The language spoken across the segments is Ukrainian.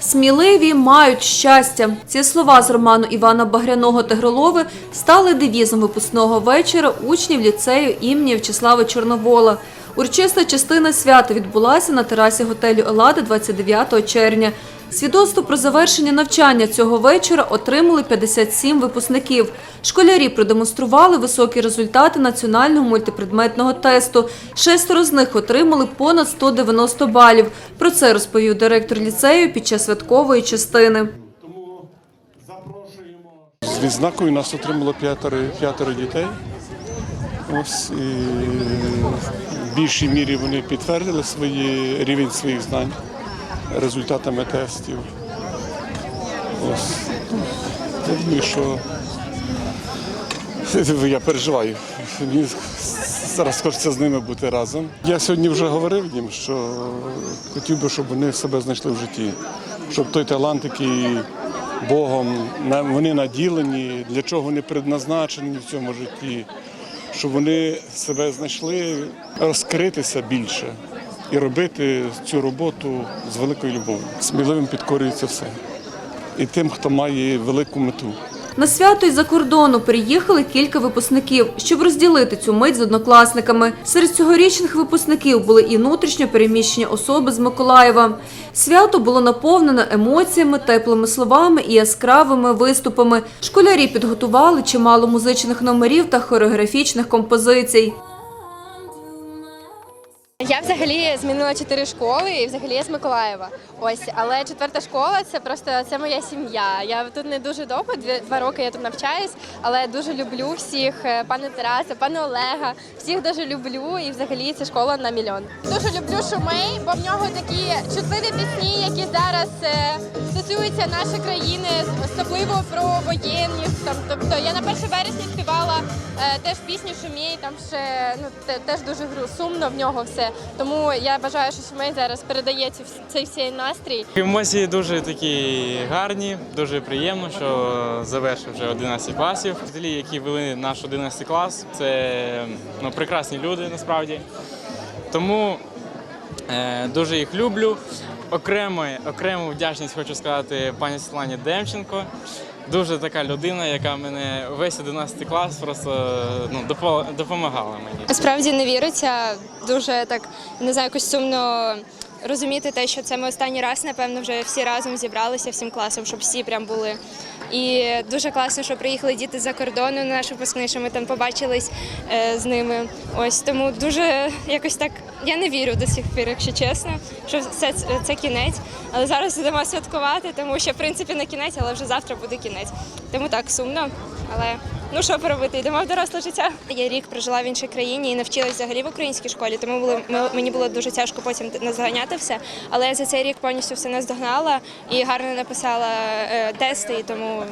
Сміливі мають щастя. Ці слова з роману Івана Багряного Тигролови стали девізом випускного вечора учнів ліцею імені В'ячеслава Чорновола. Урочиста частина свята відбулася на терасі готелю Елада 29 червня. Свідоцтво про завершення навчання цього вечора отримали 57 випускників. Школярі продемонстрували високі результати національного мультипредметного тесту. Шестеро з них отримали понад 190 балів. Про це розповів директор ліцею під час святкової частини. З відзнакою нас отримало п'ятеро, п'ятеро дітей. Ось і в більшій мірі вони підтвердили свої, рівень своїх знань результатами тестів. Ось. Я думаю, що я переживаю. Мені зараз хочеться з ними бути разом. Я сьогодні вже говорив їм, що хотів би, щоб вони себе знайшли в житті, щоб той талант, який Богом вони наділені, для чого вони предназначені в цьому житті, щоб вони себе знайшли, розкритися більше і робити цю роботу з великою любов'ю. Сміливим підкорюється все. І тим, хто має велику мету. На свято із-за кордону приїхали кілька випускників, щоб розділити цю мить з однокласниками. Серед цьогорічних випускників були і внутрішньо переміщені особи з Миколаєва. Свято було наповнено емоціями, теплими словами і яскравими виступами. Школярі підготували чимало музичних номерів та хореографічних композицій. Я взагалі змінила чотири школи і взагалі я з Миколаєва. Ось, але четверта школа це просто це моя сім'я. Я тут не дуже довго, два роки я тут навчаюсь, але дуже люблю всіх, е, пане Тараса, пане Олега, всіх дуже люблю і взагалі це школа на мільйон. Дуже люблю Шумей, бо в нього такі чутливі пісні, які зараз е, стосуються нашої країни, особливо про воєнних. Там, тобто я на 1 вересня теж пісню Шумей, там ще ну теж дуже сумно в нього все. Тому я вважаю, що Шумей зараз передає ці цей всій настрій. Емоції дуже такі гарні, дуже приємно, що завершив вже 11 класів. Вчителі, які вели наш 11 клас, це ну, прекрасні люди насправді. Тому е, дуже їх люблю. Окремо, окрему вдячність хочу сказати пані Світлані Демченко. Дуже така людина, яка мене весь 11 клас просто ну, допо- допомагала мені. Справді не віриться. Дуже так не знаю, якось сумно розуміти те, що це ми останній раз, напевно, вже всі разом зібралися всім класом, щоб всі прям були. І дуже класно, що приїхали діти за кордону на наш випускний, що ми там побачились е, з ними. Ось тому дуже якось так. Я не вірю до сих пір, якщо чесно, що це, це кінець. Але зараз йдемо святкувати, тому що в принципі не кінець, але вже завтра буде кінець. Тому так сумно. Але ну що поробити, йдемо в доросле життя. Я рік прожила в іншій країні і навчилась взагалі в українській школі, тому було ми- мені було дуже тяжко потім наздоганяти все. Але я за цей рік повністю все наздогнала і гарно написала е, тести, і тому.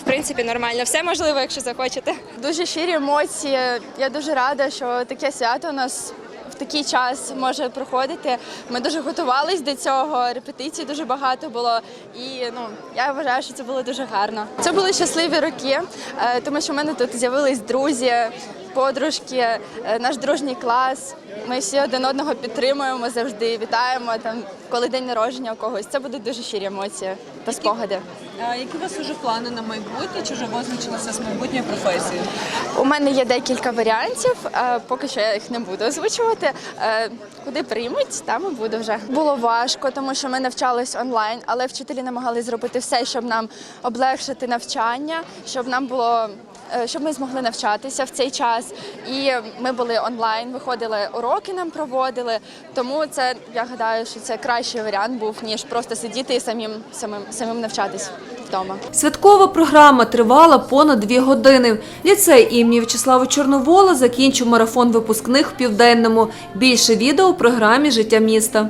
В принципі, нормально, все можливо, якщо захочете. Дуже щирі емоції. Я дуже рада, що таке свято у нас такий час може проходити. Ми дуже готувалися до цього. Репетицій дуже багато було. І ну я вважаю, що це було дуже гарно. Це були щасливі роки, е, тому що в мене тут з'явились друзі, подружки, е, наш дружній клас. Ми всі один одного підтримуємо завжди. Вітаємо там, коли день народження у когось. Це будуть дуже щирі емоції та спогади. А Які у вас уже плани на майбутнє? Чи вже визначилися з майбутньою професією? У мене є декілька варіантів. е, Поки що я їх не буду озвучувати. Е, Куди приймуть, там і буду вже. Було важко, тому що ми навчались онлайн, але вчителі намагалися зробити все, щоб нам облегшити навчання, щоб нам було. е, Щоб ми змогли навчатися в цей час, і ми були онлайн, виходили уроки, нам проводили. Тому це я гадаю, що це кращий варіант був ніж просто сидіти і самим самим самим навчатись вдома. Святкова програма тривала понад дві години. Ліцей імені В'ячеслава Чорновола закінчив марафон випускних в південному. Більше відео у програмі Життя міста.